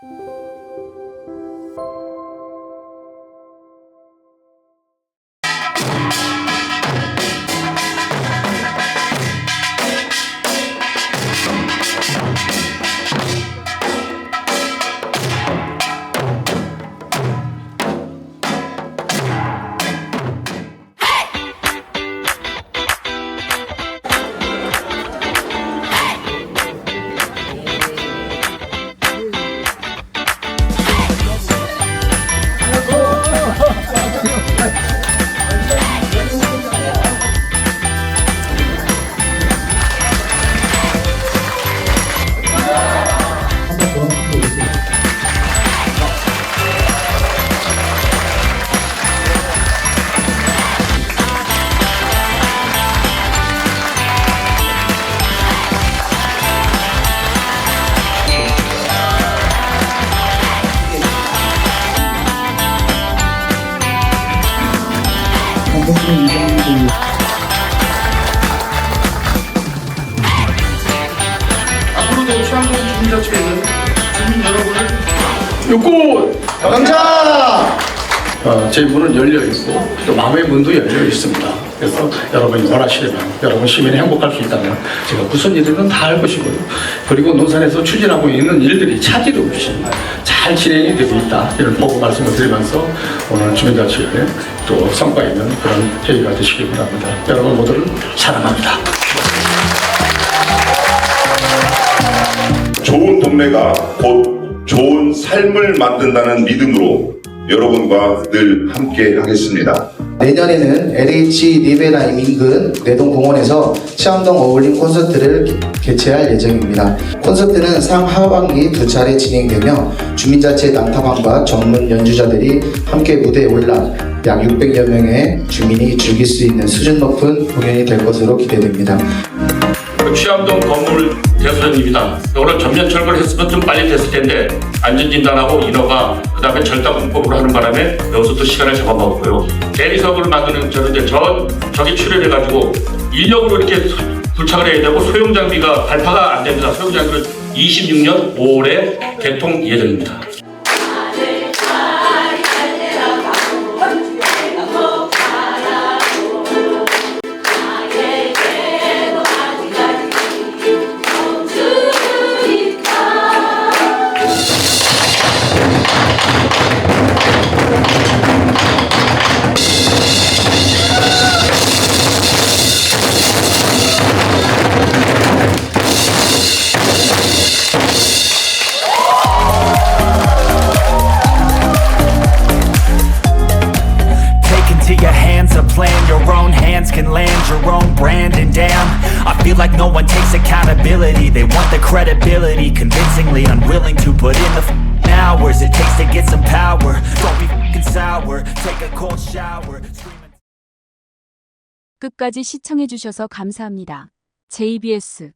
Thank you. 앞으로도 수양동 주민자치회는 주민 여러분을 욕구 강자! 어, 제 문은 열려 있고 또 마음의 문도 열려 있습니다. 그래서 여러분이 원하시려면 여러분 시민이 행복할 수 있다면 제가 무슨 일이든 다 할 것이고요. 그리고 논산에서 추진하고 있는 일들이 차질 없이 잘 진행이 되고 있다. 이런 보고 말씀을 드리면서 오늘 주민자치회 또 성과 있는 그런 회의가 되시길 바랍니다. 여러분 모두를 사랑합니다. 좋은 동네가 곧 좋은 삶을 만든다는 믿음으로 여러분과 늘 함께 하겠습니다. 내년에는 LH 리베라임 인근 내동 공원에서 치암동 어울림 콘서트를 개- 개최할 예정입니다. 콘서트는 상하반기 두 차례 진행되며 주민자치 난타방과 전문 연주자들이 함께 무대에 올라 약 600여 명의 주민이 즐길 수 있는 수준 높은 공연이 될 것으로 기대됩니다. 취암동 건물 대수전입니다. 오늘 전면 철거를 했으면 좀 빨리 됐을 텐데 안전진단하고 인허가 그다음에 절단공법으로 하는 바람에 여기서 또 시간을 잡아먹었고요. 대리석을 만드는 저런데 저 저기 출혈해가지고 인력으로 이렇게 부착을 해야 되고 소형 장비가 발파가 안 됩니다. 소형 장비는 26년 5월에 개통 예정입니다. like no one takes accountability They want the credibility Convincingly unwilling to put in the f***ing hours It takes to get some power Don't be f***ing sour Take a cold shower Scream and- 끝까지 시청해주셔서 감사합니다. JBS